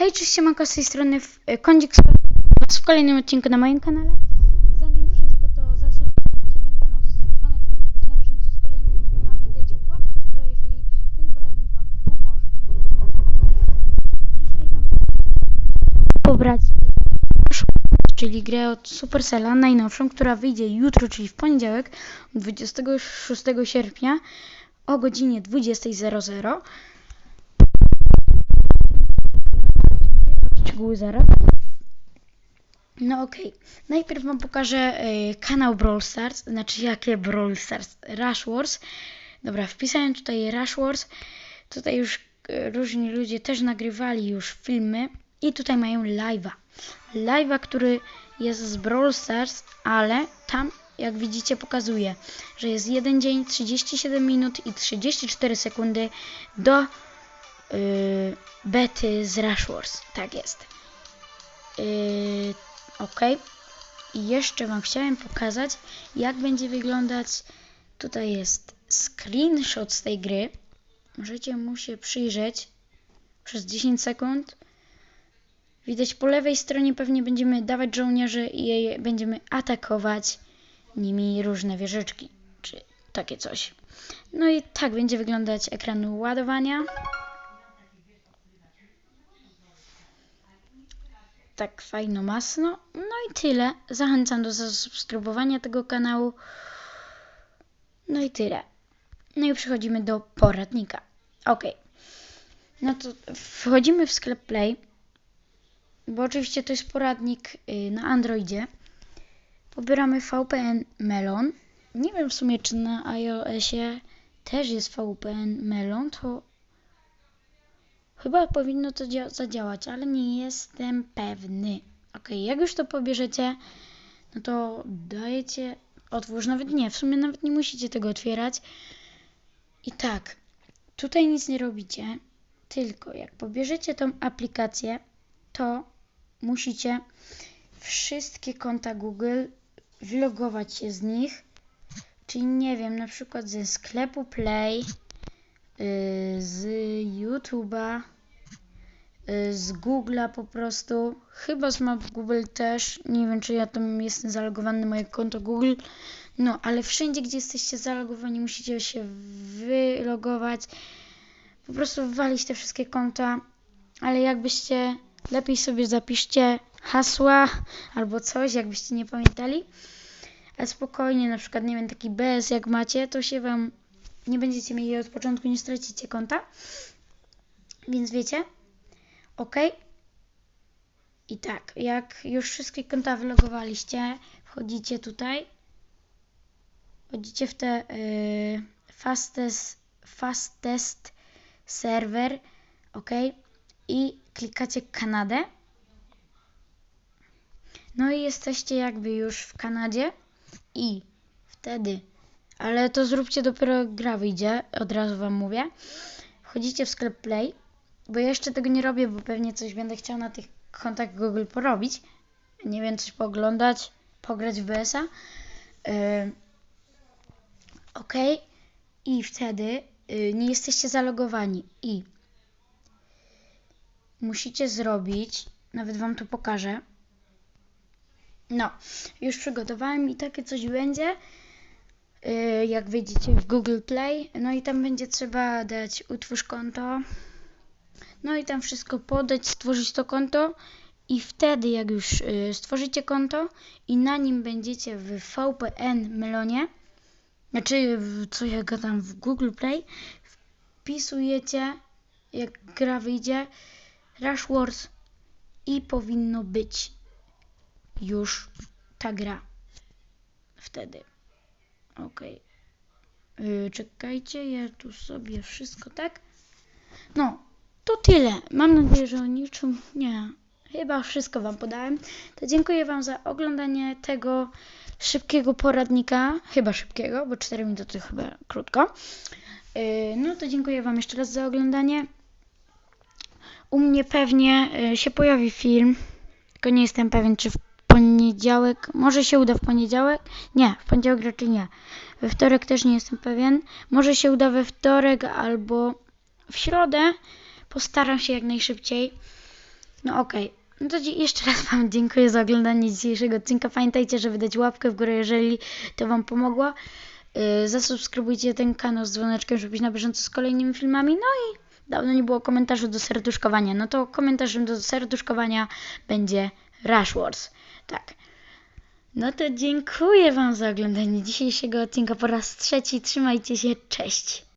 Hej, cześć, siemanko, z tej strony w- e, Kądzik was w kolejnym odcinku na moim kanale. Zanim wszystko, to zasubskrybujcie ten kanał z dzwoneczkiem, żeby być na bieżąco z kolejnymi filmami i dajcie łapkę w górę, jeżeli ten poradnik wam pomoże. Dzisiaj wam pobrać czyli grę od Supercella, najnowszą, która wyjdzie jutro, czyli w poniedziałek, 26 sierpnia o godzinie 20.00. Szczegóły zaraz. No okej. Najpierw wam pokażę y, kanał Brawl Stars. Znaczy jakie Brawl Stars? Rush Wars. Dobra, wpisałem tutaj Rush Wars. Tutaj już y, różni ludzie też nagrywali już filmy. I tutaj mają live'a. Live'a, który jest z Brawl Stars, ale tam jak widzicie pokazuje, że jest jeden dzień, 37 minut i 34 sekundy do yy, bety z Rush Wars. Tak jest. Yy, ok. I jeszcze Wam chciałem pokazać, jak będzie wyglądać. Tutaj jest screenshot z tej gry. Możecie mu się przyjrzeć przez 10 sekund. Widać po lewej stronie pewnie będziemy dawać żołnierzy i będziemy atakować nimi różne wieżyczki, czy takie coś. No i tak będzie wyglądać ekran ładowania. Tak fajno masno. No i tyle. Zachęcam do zasubskrybowania tego kanału. No i tyle. No i przechodzimy do poradnika. Ok. No to wchodzimy w sklep Play. Bo oczywiście to jest poradnik y, na Androidzie. Pobieramy VPN Melon. Nie wiem w sumie, czy na iOSie też jest VPN Melon. To Chyba powinno to dzia- zadziałać, ale nie jestem pewny. Ok, jak już to pobierzecie, no to dajecie otwórz. Nawet nie, w sumie nawet nie musicie tego otwierać. I tak, tutaj nic nie robicie, tylko jak pobierzecie tą aplikację, to musicie wszystkie konta Google wylogować się z nich. Czyli nie wiem, na przykład ze sklepu Play, z YouTube'a, yy, z Google'a po prostu. Chyba z Map Google też. Nie wiem, czy ja tam jestem zalogowany moje konto Google. No, ale wszędzie, gdzie jesteście zalogowani, musicie się wylogować. Po prostu wywalić te wszystkie konta. Ale jakbyście lepiej sobie zapiszcie hasła albo coś, jakbyście nie pamiętali. Ale spokojnie, na przykład, nie wiem, taki bez jak macie, to się wam nie będziecie mieli od początku, nie stracicie konta. Więc wiecie, ok. I tak, jak już wszystkie konta wylogowaliście, wchodzicie tutaj, wchodzicie w te y, fastest, fastest server, ok. I klikacie Kanadę. No i jesteście jakby już w Kanadzie i wtedy ale to zróbcie dopiero jak gra wyjdzie, od razu wam mówię. Wchodzicie w sklep Play, bo jeszcze tego nie robię, bo pewnie coś będę chciał na tych kontach Google porobić. Nie wiem, coś pooglądać, pograć w BS-a. Yy, ok. I wtedy yy, nie jesteście zalogowani i musicie zrobić, nawet wam to pokażę. No, już przygotowałem i takie coś będzie jak wejdziecie w Google Play. No i tam będzie trzeba dać utwórz konto. No i tam wszystko podać, stworzyć to konto. I wtedy, jak już y, stworzycie konto i na nim będziecie w VPN Melonie, znaczy co ja gadam w Google Play, wpisujecie, jak gra wyjdzie, Rush Wars i powinno być już ta gra wtedy. Okej. Yy, czekajcie, ja tu sobie wszystko tak. No, to tyle. Mam nadzieję, że o niczym nie. Chyba wszystko Wam podałem. To dziękuję Wam za oglądanie tego szybkiego poradnika. Chyba szybkiego, bo 4 minuty chyba krótko. Yy, no to dziękuję Wam jeszcze raz za oglądanie. U mnie pewnie yy, się pojawi film, tylko nie jestem pewien, czy w poniedziałek. Może się uda w poniedziałek? Nie, w poniedziałek raczej nie. We wtorek też nie jestem pewien. Może się uda we wtorek albo w środę. Postaram się jak najszybciej. No okej. No to jeszcze raz Wam dziękuję za oglądanie dzisiejszego odcinka. Pamiętajcie, żeby dać łapkę w górę, jeżeli to Wam pomogło. Yy, zasubskrybujcie ten kanał z dzwoneczkiem, żeby być na bieżąco z kolejnymi filmami. No i dawno nie było komentarzu do serduszkowania. No to komentarzem do serduszkowania będzie Rush Wars. Tak. No to dziękuję Wam za oglądanie dzisiejszego odcinka po raz trzeci. Trzymajcie się, cześć.